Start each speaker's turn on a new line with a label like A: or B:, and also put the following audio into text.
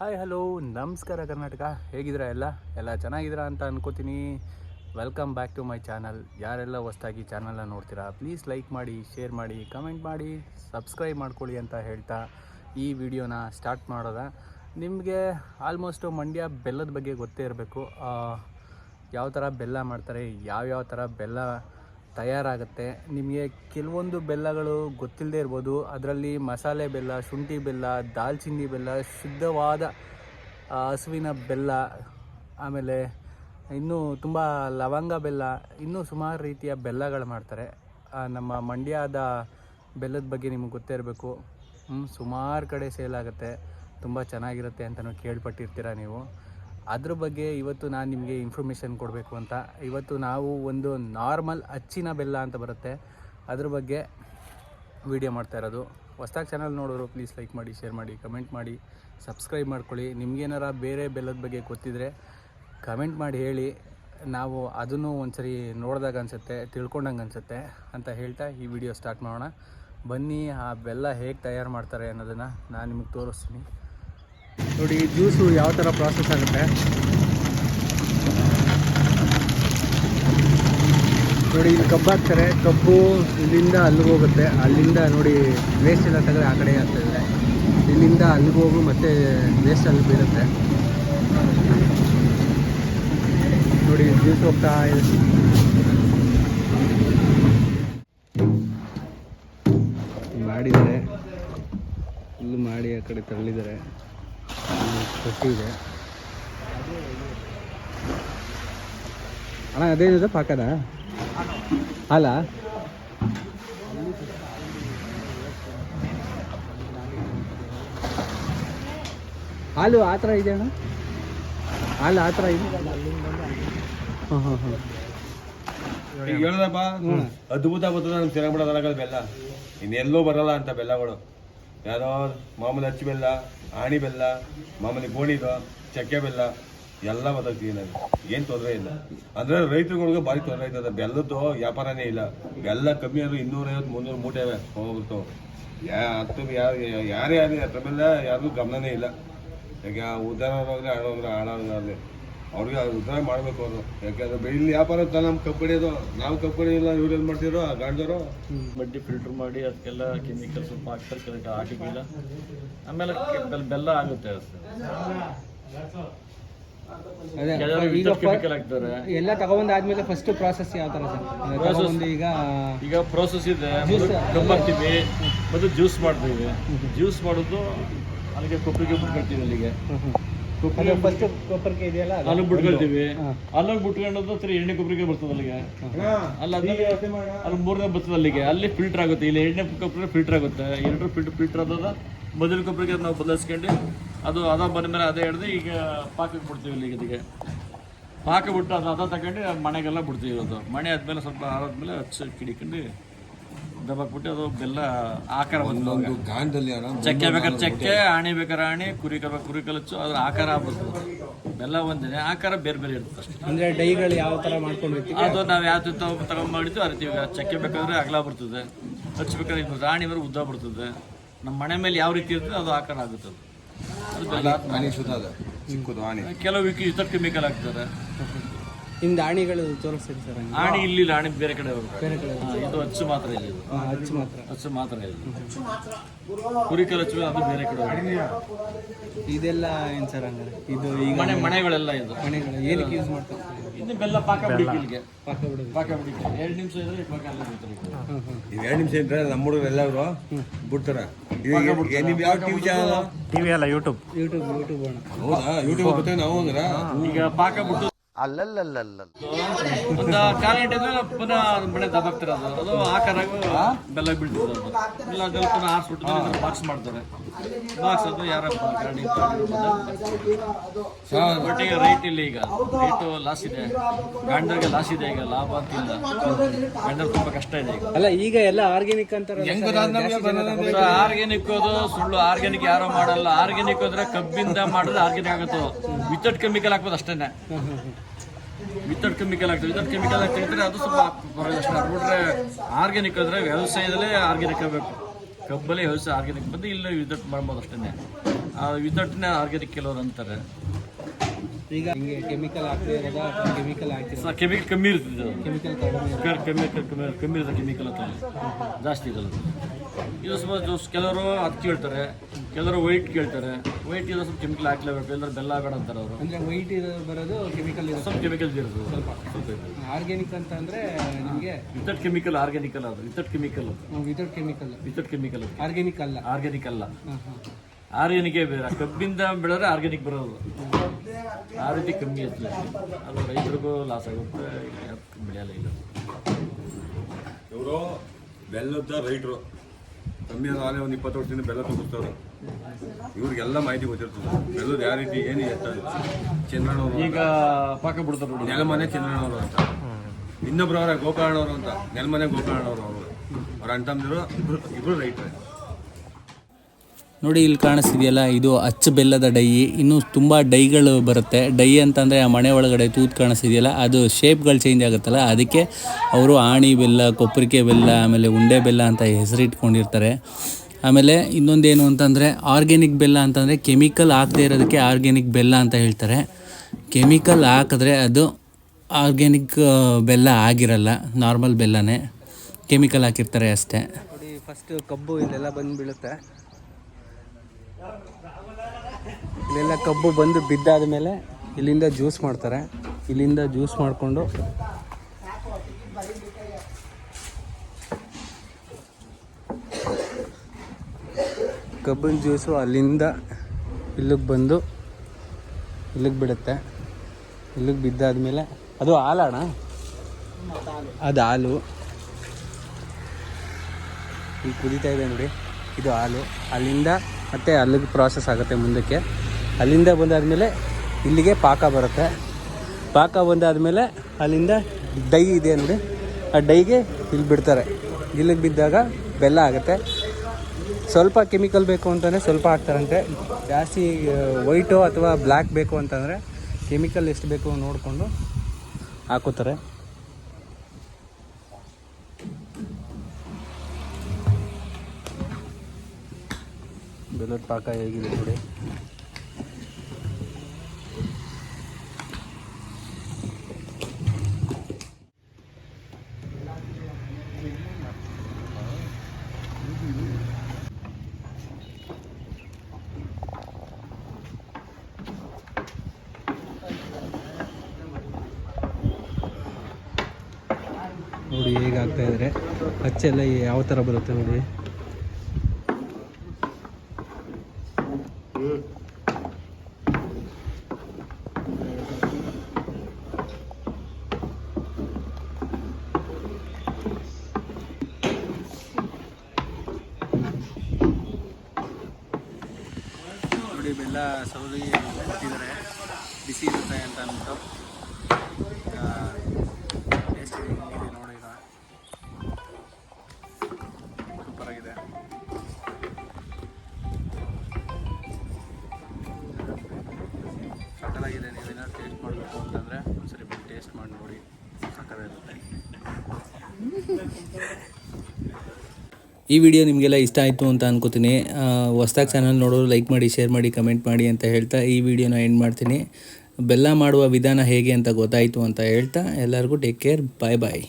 A: Hi hello ನಮಸ್ಕಾರ ಕರ್ನಾಟಕ. ಹೇಗಿದ್ದೀರಾ ಎಲ್ಲ? ಎಲ್ಲ ಚೆನ್ನಾಗಿದ್ದೀರಾ ಅಂತ ಅನ್ಕೋತೀನಿ. Welcome back to my channel ಯಾರೆಲ್ಲ ಹೊಸ್ದಾಗಿ ಚಾನಲ್ನ ನೋಡ್ತೀರಾ ಪ್ಲೀಸ್ ಲೈಕ್ ಮಾಡಿ ಶೇರ್ ಮಾಡಿ ಕಮೆಂಟ್ ಮಾಡಿ ಸಬ್ಸ್ಕ್ರೈಬ್ ಮಾಡ್ಕೊಳ್ಳಿ ಅಂತ ಹೇಳ್ತಾ ಈ ವಿಡಿಯೋನ ಸ್ಟಾರ್ಟ್ ಮಾಡೋದ. ನಿಮಗೆ ಆಲ್ಮೋಸ್ಟು ಮಂಡ್ಯ ಬೆಲ್ಲದ ಬಗ್ಗೆ ಗೊತ್ತೇ ಇರಬೇಕು. ಯಾವ ಥರ ಬೆಲ್ಲ ಮಾಡ್ತಾರೆ ಯಾವ್ಯಾವ ಥರ ಬೆಲ್ಲ ತಯಾರಾಗುತ್ತೆ. ನಿಮಗೆ ಕೆಲವೊಂದು ಬೆಲ್ಲಗಳು ಗೊತ್ತಿಲ್ಲದೆ ಇರ್ಬೋದು. ಅದರಲ್ಲಿ ಮಸಾಲೆ ಬೆಲ್ಲ, ಶುಂಠಿ ಬೆಲ್ಲ, ದಾಲ್ಚಿನ್ನಿ ಬೆಲ್ಲ, ಶುದ್ಧವಾದ ಹಸುವಿನ ಬೆಲ್ಲ, ಆಮೇಲೆ ಇನ್ನೂ ತುಂಬ ಲವಂಗ ಬೆಲ್ಲ, ಇನ್ನೂ ಸುಮಾರು ರೀತಿಯ ಬೆಲ್ಲಗಳು ಮಾಡ್ತಾರೆ. ನಮ್ಮ ಮಂಡ್ಯದ ಬೆಲ್ಲದ ಬಗ್ಗೆ ನಿಮಗೆ ಗೊತ್ತೇ ಇರಬೇಕು. ಸುಮಾರು ಕಡೆ ಸೇಲ್ ಆಗುತ್ತೆ. ತುಂಬ ಚೆನ್ನಾಗಿರುತ್ತೆ ಅಂತಲೂ ಕೇಳ್ಪಟ್ಟಿರ್ತೀರ ನೀವು. ಅದ್ರ ಬಗ್ಗೆ ಇವತ್ತು ನಾನು ನಿಮಗೆ ಇನ್ಫಾರ್ಮೇಷನ್ ಕೊಡಬೇಕು ಅಂತ. ಇವತ್ತು ನಾವು ಒಂದು ನಾರ್ಮಲ್ ಅಚ್ಚಿನ ಬೆಲ್ಲ ಅಂತ ಬರುತ್ತೆ. ಅದ್ರ ಬಗ್ಗೆ ವಿಡಿಯೋ ಮಾಡ್ತಾ ಇರೋದು. ಹೊಸ್ದಾಗಿ ಚಾನಲ್ ನೋಡೋರು ಪ್ಲೀಸ್ ಲೈಕ್ ಮಾಡಿ ಶೇರ್ ಮಾಡಿ ಕಮೆಂಟ್ ಮಾಡಿ ಸಬ್ಸ್ಕ್ರೈಬ್ ಮಾಡ್ಕೊಳ್ಳಿ. ನಿಮ್ಗೇನಾರ ಬೇರೆ ಬೆಲ್ಲದ ಬಗ್ಗೆ ಗೊತ್ತಿದ್ರೆ ಕಮೆಂಟ್ ಮಾಡಿ ಹೇಳಿ. ನಾವು ಅದನ್ನು ಒಂದ್ಸರಿ ನೋಡಿದಾಗ ಅನಿಸುತ್ತೆ, ತಿಳ್ಕೊಂಡಂಗೆ ಅನಿಸುತ್ತೆ ಅಂತ ಹೇಳ್ತಾ ಈ ವಿಡಿಯೋ ಸ್ಟಾರ್ಟ್ ಮಾಡೋಣ. ಬನ್ನಿ, ಆ ಬೆಲ್ಲ ಹೇಗೆ ತಯಾರು ಮಾಡ್ತಾರೆ ಅನ್ನೋದನ್ನು ನಾನು ನಿಮಗೆ ತೋರಿಸ್ತೀನಿ. ನೋಡಿ, ಜ್ಯೂಸು ಯಾವ ಥರ ಪ್ರಾಸೆಸ್ ಆಗುತ್ತೆ? ನೋಡಿ, ಇಲ್ಲಿ ಕಬ್ಬು ಹಾಕ್ತಾರೆ. ಕಬ್ಬು ಇಲ್ಲಿಂದ ಅಲ್ಲಿಗೆ ಹೋಗುತ್ತೆ. ಅಲ್ಲಿಂದ ನೋಡಿ ವೇಸ್ಟ್ ಎಲ್ಲ ತೆಗೆದ್ರೆ ಆ ಕಡೆ ಆಗ್ತದೆ ಇಲ್ಲಿಂದ ಅಲ್ಲಿಗೆ ಹೋಗು ಮತ್ತೆ ವೇಸ್ಟ್ ಅಲ್ಲಿ ಬೀರುತ್ತೆ ನೋಡಿ, ಜ್ಯೂಸ್ ಹೋಗ್ತಾ ಇದೆ. ಮಾಡಿದ್ದಾರೆ. ಇಲ್ಲಿ ಮಾಡಿ ಆ ಕಡೆ ತಳ್ಳಿದ್ದಾರೆ. ಅಣ್ಣ ಅದೇನಿದೆ ಪಾಕದ? ಅಲ್ಲ? ಹಾಲು ಆ ಥರ ಇದೆ ಅಣ್ಣ? ಹಾಲು ಆ ಥರ ಇದೆ? ಹಾಂ ಹಾಂ ಹಾಂ
B: ಈಗ ಹೇಳ್ದಪ್ಪ ಅದ್ಭುತ ಬರ್ತದೆ ನಮ್ಗೆ ಚೆನ್ನಾಗಿ ಬೆಲ್ಲ. ಇನ್ನೆಲ್ಲೂ ಬರಲ್ಲ ಅಂತ ಬೆಲ್ಲಗಳು. ಯಾವ್ದೋ ಮಾಮೂಲಿ ಅಚ್ಚಿ ಬೆಲ್ಲ, ಆಣಿ ಬೆಲ್ಲ, ಮಾಮೂಲಿ ಗೋಣಿದು ಚಕ್ಕೆ ಬೆಲ್ಲ, ಎಲ್ಲ ಬದಕ್ತೀವಿ ನಾವು. ಏನು ತೊಂದರೆ ಇಲ್ಲ. ಅಂದ್ರೆ ರೈತರುಗಳಿಗೆ ಭಾರಿ ತೊಂದರೆ ಆಯ್ತದೆ ಬೆಲ್ಲದ್ದು ವ್ಯಾಪಾರನೇ ಇಲ್ಲ. ಬೆಲ್ಲ ಕಮ್ಮಿ ಅಂದ್ರೆ ಇನ್ನೂರೈವತ್ತು, ಮುನ್ನೂರು ಮೂಟೆ ಹೋಗ್ಬಿಡ್ತಾವೆ. ಯಾ, ಹತ್ತು ಯಾರು ಯಾರೇ ಆಗಲಿ, ಅದ್ರ ಮೇಲೆ ಯಾರಿಗೂ ಗಮನನೇ ಇಲ್ಲ. ಈಗ ಉದಾಹರಣೆಗೆ ಆಳೋದ್ರ ಆಡೋದಾಗಲಿ ಅವ್ರಿಗೆ ಉದ್ಧಾರ ಮಾಡಬೇಕು ಅವರು. ಯಾಕೆಂದ್ರೆ ಇಲ್ಲಿ ವ್ಯಾಪಾರ ಅಂತ ನಮ್ಮ ಅದು. ನಾವು ಕಬ್ಬಡಿಯಿಲ್ಲ ಇವ್ರು ಏನು ಮಾಡ್ತಿರೋ ಆ ಗಾಂಡವರು
C: ಬಡ್ಡಿ ಫಿಲ್ಟರ್ ಮಾಡಿ ಅದಕ್ಕೆಲ್ಲ ಕೆಮಿಕಲ್ ಸ್ವಲ್ಪ ಹಾಕ್ತಾರೆ ಕರೆಕ್ಟ್ ಹಾಕಿದ್ದಿಲ್ಲ ಆಮೇಲೆ ಬೆಲ್ಲ ಆಗುತ್ತೆ ಎಲ್ಲ
A: ಎಲ್ಲ ತಗೊಂಬಂದಾದ್ಮೇಲೆ ಫಸ್ಟ್ ಪ್ರಾಸೆಸ್ ಯಾವ ತರ ಸರ್? ಈಗ
C: ಈಗ ಪ್ರೋಸೆಸ್ ಇದೆ. ಮೊದಲು ಕಬ್ಬು ಹಾಕ್ತೀವಿ ಮತ್ತು ಜ್ಯೂಸ್ ಮಾಡ್ತೀವಿ ಜ್ಯೂಸ್ ಮಾಡೋದು ಅಲ್ಲಿಗೆ ಕೊಪ್ಪಿಗೆ ಕಟ್ತೀವಿ ಅಲ್ಲಿಗೆ. ಕೊಪ್ಪಿಗೆ
A: ಫಸ್ಟ್ ಕೊಪ್ಪರಿಗೆ ಇದೆಯಲ್ಲ ಅದು?
C: ಬಿಟ್ಕೊಳ್ತೀವಿ. ಅಲ್ಲೋಗಿ ಬಿಟ್ಕೊಂಡದ್ದು ಸರಿ ಎಣ್ಣೆ ಕೊಬ್ಬರಿಗೆ ಬರ್ತದೆ ಅಲ್ಲಿಗೆ. ಅಲ್ಲಿ ಅಲ್ಲಿ ಮೂರನೇ ಬರ್ತದೆ ಅಲ್ಲಿಗೆ. ಅಲ್ಲಿ ಫಿಲ್ಟರ್ ಆಗುತ್ತೆ. ಇಲ್ಲಿ ಎಣ್ಣೆ ಕೊಬ್ಬರಿ ಫಿಲ್ಟರ್ ಆಗುತ್ತೆ. ಎರಡು ಫಿಲ್ಟರ್ ಫಿಲ್ಟರ್ ಆದದ ಮೊದಲ ಕೊಬ್ಬರಿಗೆ ನಾವು ಬದಲಿಸ್ಕೊಂಡು ಅದು ಅದ ಬಂದ ಮೇಲೆ ಅದೇ ಹಿಡ್ದು ಈಗ ಪಾಕಕ್ಕೆ ಬಿಡ್ತೀವಿ ಇಲ್ಲಿಗೆ ಇದಕ್ಕೆ ಪಾಕ ಬಿಟ್ಟು ಅದು ಅದ ತಗೊಂಡು ಮನೆಗೆಲ್ಲ ಬಿಡ್ತೀವಿ ಅದು ಮನೆ ಆದ್ಮೇಲೆ ಸ್ವಲ್ಪ ಆರಾದ್ಮೇಲೆ ಹಚ್ಚಿ ಕಿಡಿಕೊಂಡು ದಬ್ಬಾಕ್ಬಿಟ್ಟು ಅದು ಬೆಲ್ಲ ಆಕಾರ
B: ಒಂದು ಗಾಂಡಲ್ಲಿ
C: ಚಕ್ಕೆ ಬೇಕಾದ್ರೆ ಚಕ್ಕೆ ಆಣಿ ಬೇಕಾದ್ರೆ ಆಣಿ ಕುರಿ ಕರ ಕುರಿ ಕಲಚ್ಚು ಅದ್ರ ಆಕಾರ ಬರ್ತದೆ ಬೆಲ್ಲ ಒಂದೇ ಆಕಾರ ಬೇರೆ ಬೇರೆ ಇರುತ್ತೆ ಅಷ್ಟೇ.
A: ಅಂದ್ರೆ ಡೈಗಳು ಯಾವ ಥರ ಮಾಡ್ಕೊಂಡಿರ್ತೀವಿ
C: ಅದು ನಾವು ಯಾವ ತಗೊಂಡ್ ಮಾಡಿದ್ವಿ ಆ ರೀತಿ ಈಗ ಚಕ್ಕೆ ಬೇಕಾದ್ರೆ ಅಗಲ ಬರ್ತದೆ ಹಚ್ಬೇಕಾದ್ರೆ ಇದು ರಾಣಿ ಬರೋ ಉದ್ದ ಬರ್ತದೆ. ನಮ್ಮ ಮನೆ ಮೇಲೆ ಯಾವ ರೀತಿ ಇರ್ತದೆ ಅದು ಆಕಾರ ಆಗುತ್ತೆ ಅದು. ಬೆಲ್ಲ
B: ಚಿಕ್ಕದು
C: ಕೆಲವು ವಿಕಿ ಯುದ್ಧಕ್ಕೆ ಕೆಮಿಕಲ್ ಹಾಕ್ತಾರೆ
A: ಹಿಂದೆ ಆಣಿಗಳು ತೋರಿಸ್ತೀರಿ ಸರ್ ಹಂಗೆ.
C: ಆಣಿ ಇಲ್ಲಿ ಇಲ್ಲ, ಆಣಿ ಬೇರೆ ಕಡೆ ಹೋಗ್ಬೇಕು.
A: ಬೇರೆ ಕಡೆ
C: ಹಾ, ಇದು ಅಚ್ಚು ಮಾತ್ರ ಇಲ್ಲಿ ಅಚ್ಚು
A: ಹಾ, ಹಚ್ಚು ಮಾತ್ರ.
C: ಅಚ್ಚು ಮಾತ್ರ ಇಲ್ಲಿ. ಕುರಿಕಲ್ ಅಚ್ಚು ಅದು ಬೇರೆ ಕಡೆ
A: ಇದೆಲ್ಲ ಏನು ಸರ್ ಹಂಗಾರೆ? ಇದು ಈಗ
C: ಮನೆ ಮನೆಗಳೆಲ್ಲ ಇದು.
A: ಮನೆಗಳು. ಏನಕ್ಕೆ ಯೂಸ್ ಮಾಡ್ತಾರೆ
C: ಇನ್ನು ಬೆಲ್ಲ ಪಾಕ ಇಲ್ಲಿಗೆ
A: ಪಾಕ ಬಿಡೋದು
C: ಪಾಕ ಬಿಡಿಗೆ ಎರಡು ನಿಮಿಷ ಇದ್ರೆ ಪಾಕ ಎಲ್ಲ ಬಿಡ್ತಾರೆ. ಈಗ
B: ಎರಡು ನಿಮಿಷ ಇದ್ರೆ ನಮ್ಮ ಹುಡುಗರು ಎಲ್ಲರೂ ಬಿಡ್ತಾರೆ. ನೀವು ಯಾವ ಟಿವಿ ಚಾನಲ್
A: ಟಿವಿ ಅಲ್ಲ ಯೂಟ್ಯೂಬ್ ಯೂಟ್ಯೂಬ್ ಯೂಟ್ಯೂಬ್ ಅಣ್ಣ.
B: ಹೌದಾ ಯೂಟ್ಯೂಬ್ ಬರ್ತೇವೆ ನಾವು ಅಂದ್ರೆ?
C: ಈಗ ಪಾಕ ಬಿಟ್ಟು ಒಂದು ಕಾಲ ಗಂಟೆ ಪುನಃ ಅದು ಮನೆ ದಬ್ಬಾಕ್ತಾರೆ ಅದು. ಅದು ಆಕಾರಾಗ ಬೆಲ್ಲ ಬೀಳ್ತದೆ ಅದು. ಇಲ್ಲ ಅದೆಲ್ಲ ಪುನಃ ಆರಿಸ್ಬಿಟ್ಟು ಬಾಕ್ಸ್ ಮಾಡ್ತಾರೆ. ಬಾಕ್ಸ್ ಅದು ಯಾರ ಗಾಡಿ ಒಟ್ಟಿಗೆ ರೈಟ್ ಇಲ್ಲ ಈಗ. ರೇಟು ಲಾಸ್ ಇದೆ. ಗಂಡರಿಗೆ ಲಾಸ್ ಇದೆ ಈಗ ಲಾಭ ಅಂತಿಲ್ಲ ಗಂಡರ್ ತುಂಬಾ ಕಷ್ಟ ಇದೆ ಈಗ.
A: ಅಲ್ಲ ಈಗ ಎಲ್ಲ ಆರ್ಗ್ಯಾನಿಕ್ ಅಂತಾರೆ
C: ಆರ್ಗ್ಯಾನಿಕ್ ಅದು ಸುಳ್ಳು. ಆರ್ಗ್ಯಾನಿಕ್ ಯಾರೋ ಮಾಡಲ್ಲ. ಆರ್ಗ್ಯಾನಿಕ್ ಅಂದ್ರೆ ಕಬ್ಬಿಂದ ಮಾಡಿದ್ರೆ ಆರ್ಗ್ಯಾನಿಕ್ ಆಗುತ್ತೆ ವಿತೌಟ್ ಕೆಮಿಕಲ್ ಹಾಕ್ಬೋದು ಅಷ್ಟೇನೆ. ವಿತೌಟ್ ಕೆಮಿಕಲ್ ಆಗ್ತದೆ. ವಿತೌಟ್ ಕೆಮಿಕಲ್ ಆಗ್ತಿದ್ರೆ ಅದು ಸ್ವಲ್ಪ ಬಿಟ್ರೆ ಆರ್ಗ್ಯಾನಿಕ್ ಅಂದ್ರೆ ವ್ಯವಸಾಯದಲ್ಲೇ ಆರ್ಗ್ಯಾನಿಕ್ ಆಗಬೇಕು. ಕಬ್ಬಲ್ಲಿ ವ್ಯವಸಾಯ ಆರ್ಗ್ಯಾನಿಕ್ ಬಂದು ಇಲ್ಲ ವಿತೌಟ್ ಮಾಡ್ಬೋದು ಅಷ್ಟೇ ವಿತೌಟ್ನೇ ಆರ್ಗ್ಯಾನಿಕ್ ಕೆಲವರು ಅಂತಾರೆ.
A: ಈಗ ಹಿಂಗೆ ಕೆಮಿಕಲ್ ಹಾಕ್ತಿರೋದ ಇರೋದಾ ಅಥವಾ ಕೆಮಿಕಲ್ ಹಾಕ್ತಿರೋ
C: ಕೆಮಿಕಲ್ ಕಮ್ಮಿ ಇರ್ತದೆ.
A: ಕೆಮಿಕಲ್ ಕಡಿಮೆ
C: ಕೆಮಿಕಲ್ ಕಮ್ಮಿ ಕಮ್ಮಿ ಇರುತ್ತೆ ಕೆಮಿಕಲ್ ಅಂತ ಜಾಸ್ತಿ ಇದಲ್ಲ ಇದು ಸ್ವಲ್ಪ ದೋಸ್- ಕೆಲವರು ಅದು ಕೇಳ್ತಾರೆ ಕೆಲವರು ವೈಟ್ ಕೇಳ್ತಾರೆ. ವೈಟ್ ಇರೋ ಸ್ವಲ್ಪ ಕೆಮಿಕಲ್ ಹಾಕ್ಲೇಬೇಕು ಇಲ್ಲದ್ರೆ ಬೆಲ್ಲ ಬೇಡ ಅಂತಾರೆ ಅವರು.
A: ಅಂದರೆ ವೈಟ್ ಇರೋ ಬರೋದು ಕೆಮಿಕಲ್ ಇರುತ್ತೆ.
C: ಸ್ವಲ್ಪ ಕೆಮಿಕಲ್ ಇರ್ತದೆ ಸ್ವಲ್ಪ. ಸ್ವಲ್ಪ
A: ಆರ್ಗ್ಯಾನಿಕ್ ಅಂತ ಅಂದರೆ ನಿಮಗೆ
C: ವಿತೌಟ್ ಕೆಮಿಕಲ್ ಆರ್ಗ್ಯಾನಿಕಲ್ ಅದು. Without chemical
A: without chemical
C: without chemical
A: organic ಅಲ್ಲ.
C: ಆರ್ಗ್ಯಾನಿಕ್ ಅಲ್ಲ.
A: ಹಾಂ ಹಾಂ
C: ಆರ್ಗ್ಯಾನಿಕೇ ಬೇರೆ. ಕಬ್ಬಿಂದ ಬೆಳೆದ್ರೆ ಆರ್ಗ್ಯಾನಿಕ್ ಬರೋದು. ಆ ರೀತಿ ಕಮ್ಮಿ ಇರ್ತದೆ ಅದು ರೈತರಿಗೂ ಲಾಸ್ ಆಗುತ್ತೆ ಬೆಳೆಯಲ್ಲ ಇಲ್ಲ
B: ಇವರು ಬೆಲ್ಲದ ರೈಟ್ರು. ಕಮ್ಮಿ ಆಲೆ ಒಂದು ಇಪ್ಪತ್ತು ವರ್ಷದಿಂದ ಬೆಲ್ಲ ತಗೋತಾರೆ ಇವ್ರಿಗೆಲ್ಲ ಮಾಹಿತಿ ಗೊತ್ತಿರ್ತದೆ. ಬೆಲ್ಲದ ಯಾವ ರೀತಿ ಏನು ಎತ್ತದು ಚಂದ್ರಣ್ಣವರು
C: ಈಗ ಪಾಕ ಬಿಡ್ತಾರೆ ನೋಡಿ.
B: ನೆಲಮನೆ ಚಂದ್ರಣ್ಣವರು ಅಂತ. ಇನ್ನೊಬ್ರವರ ಗೋಕರ್ಣವರು ಅಂತ. ನೆಲಮನೆ ಗೋಕರ್ಣವರು ಅವರು. ಅವ್ರ ಅಣ್ಣ ತಮ್ಮದಿರು ಇಬ್ರು ಇಬ್ರು ರೈಟ್ರೆ.
A: ನೋಡಿ ಇಲ್ಲಿ ಕಾಣಿಸ್ತಿದೆಯಲ್ಲ, ಇದು ಅಚ್ಚ ಬೆಲ್ಲದ ಡೈ. ಇನ್ನು ತುಂಬ ಡೈಗಳು ಬರುತ್ತೆ. ಡೈ ಅಂತಂದರೆ ಆ ಮನೆ ಒಳಗಡೆ ತೂತು ಕಾಣಿಸ್ತಿದೆಯಲ್ಲ, ಅದು ಶೇಪ್ಗಳು ಚೇಂಜ್ ಆಗುತ್ತಲ್ಲ, ಅದಕ್ಕೆ ಅವರು ಆಣಿ ಬೆಲ್ಲ, ಕೊಪ್ಪರಿಕೆ ಬೆಲ್ಲ, ಆಮೇಲೆ ಉಂಡೆ ಬೆಲ್ಲ ಅಂತ ಹೆಸರಿಟ್ಕೊಂಡಿರ್ತಾರೆ ಆಮೇಲೆ ಇನ್ನೊಂದೇನು ಅಂತಂದರೆ ಆರ್ಗ್ಯಾನಿಕ್ ಬೆಲ್ಲ ಅಂತಂದರೆ ಕೆಮಿಕಲ್ ಹಾಕದೇ ಇರೋದಕ್ಕೆ ಆರ್ಗ್ಯಾನಿಕ್ ಬೆಲ್ಲ ಅಂತ ಹೇಳ್ತಾರೆ. ಕೆಮಿಕಲ್ ಹಾಕಿದ್ರೆ ಅದು ಆರ್ಗ್ಯಾನಿಕ್ ಬೆಲ್ಲ ಆಗಿರಲ್ಲ ನಾರ್ಮಲ್ ಬೆಲ್ಲನೇ. ಕೆಮಿಕಲ್ ಹಾಕಿರ್ತಾರೆ ಅಷ್ಟೇ. ನೋಡಿ ಫಸ್ಟ್ ಕಬ್ಬು ಇಲ್ಲೆಲ್ಲ ಬಂದು ಬೀಳುತ್ತೆ ಇಲ್ಲೆಲ್ಲ ಕಬ್ಬು ಬಂದು ಬಿದ್ದಾದ ಮೇಲೆ ಇಲ್ಲಿಂದ ಜ್ಯೂಸ್ ಮಾಡ್ತಾರೆ. ಇಲ್ಲಿಂದ ಜ್ಯೂಸ್ ಮಾಡಿಕೊಂಡು ಕಬ್ಬಿನ ಜ್ಯೂಸು ಅಲ್ಲಿಂದ ಇಲ್ಲಿಗೆ ಬಂದು ಇಲ್ಲಿಗೆ ಬಿಡುತ್ತೆ. ಇಲ್ಲಿಗೆ ಬಿದ್ದಾದ್ಮೇಲೆ ಅದು ಹಾಲಣ್ಣ? ಅದು ಹಾಲು. ಈಗ ಕುದೀತಾ ಇದೆ ನೋಡಿ. ಇದು ಹಾಲು. ಅಲ್ಲಿಂದ ಮತ್ತೆ ಅಲ್ಲಿಗೆ ಪ್ರಾಸೆಸ್ ಆಗುತ್ತೆ ಮುಂದಕ್ಕೆ. ಅಲ್ಲಿಂದ ಬಂದಾದಮೇಲೆ ಇಲ್ಲಿಗೆ ಪಾಕ ಬರುತ್ತೆ. ಪಾಕ ಬಂದಾದಮೇಲೆ ಅಲ್ಲಿಂದ ಡೈ ಇದೆ ನೋಡಿ. ಆ ಡೈಗೆ ಇಲ್ಲಿ ಬಿಡ್ತಾರೆ. ಇಲ್ಲಿಗೆ ಬಿದ್ದಾಗ ಬೆಲ್ಲ ಆಗುತ್ತೆ. ಸ್ವಲ್ಪ ಕೆಮಿಕಲ್ ಬೇಕು ಅಂತಂದರೆ ಸ್ವಲ್ಪ ಹಾಕ್ತಾರಂತೆ. ಜಾಸ್ತಿ ವೈಟು ಅಥವಾ ಬ್ಲ್ಯಾಕ್ ಬೇಕು ಅಂತಂದರೆ ಕೆಮಿಕಲ್ ಎಷ್ಟು ಬೇಕು ನೋಡಿಕೊಂಡು ಹಾಕೋತಾರೆ. ಬೆಲ್ಲದ ಪಾಕ ಹೇಗಿದೆ ನೋಡಿ. ನೋಡಿ ಹೇಗೆ ಆಗ್ತಾ ಇದ್ದಾರೆ ಅಚ್ಚೆಲ್ಲ ಯಾವ ಥರ ಬರುತ್ತೆ ನೋಡಿ. ನೋಡಿ ಬೆಲ್ಲ ಸೌದಿ ಕೊಟ್ಟಿದ್ದಾರೆ. ಬಿಸಿ ಇರುತ್ತೆ ಅಂತ ಅಂದ್ಬಿಟ್ಟು ಈ ವಿಡಿಯೋ ನಿಮಗೆಲ್ಲ ಇಷ್ಟ ಆಯಿತು ಅಂತ ಅನ್ಕೋತೀನಿ. ಹೊಸ್ದಾಗಿ ಚಾನಲ್ ನೋಡೋರು ಲೈಕ್ ಮಾಡಿ ಶೇರ್ ಮಾಡಿ ಕಮೆಂಟ್ ಮಾಡಿ ಅಂತ ಹೇಳ್ತಾ ಈ ವಿಡಿಯೋನ ಎಂಡ್ ಮಾಡ್ತೀನಿ. ಬೆಲ್ಲ ಮಾಡುವ ವಿಧಾನ ಹೇಗೆ ಅಂತ ಗೊತ್ತಾಯಿತು ಅಂತ ಹೇಳ್ತಾ ಎಲ್ಲರಿಗೂ ಟೇಕ್ ಕೇರ್ ಬಾಯ್ ಬಾಯ್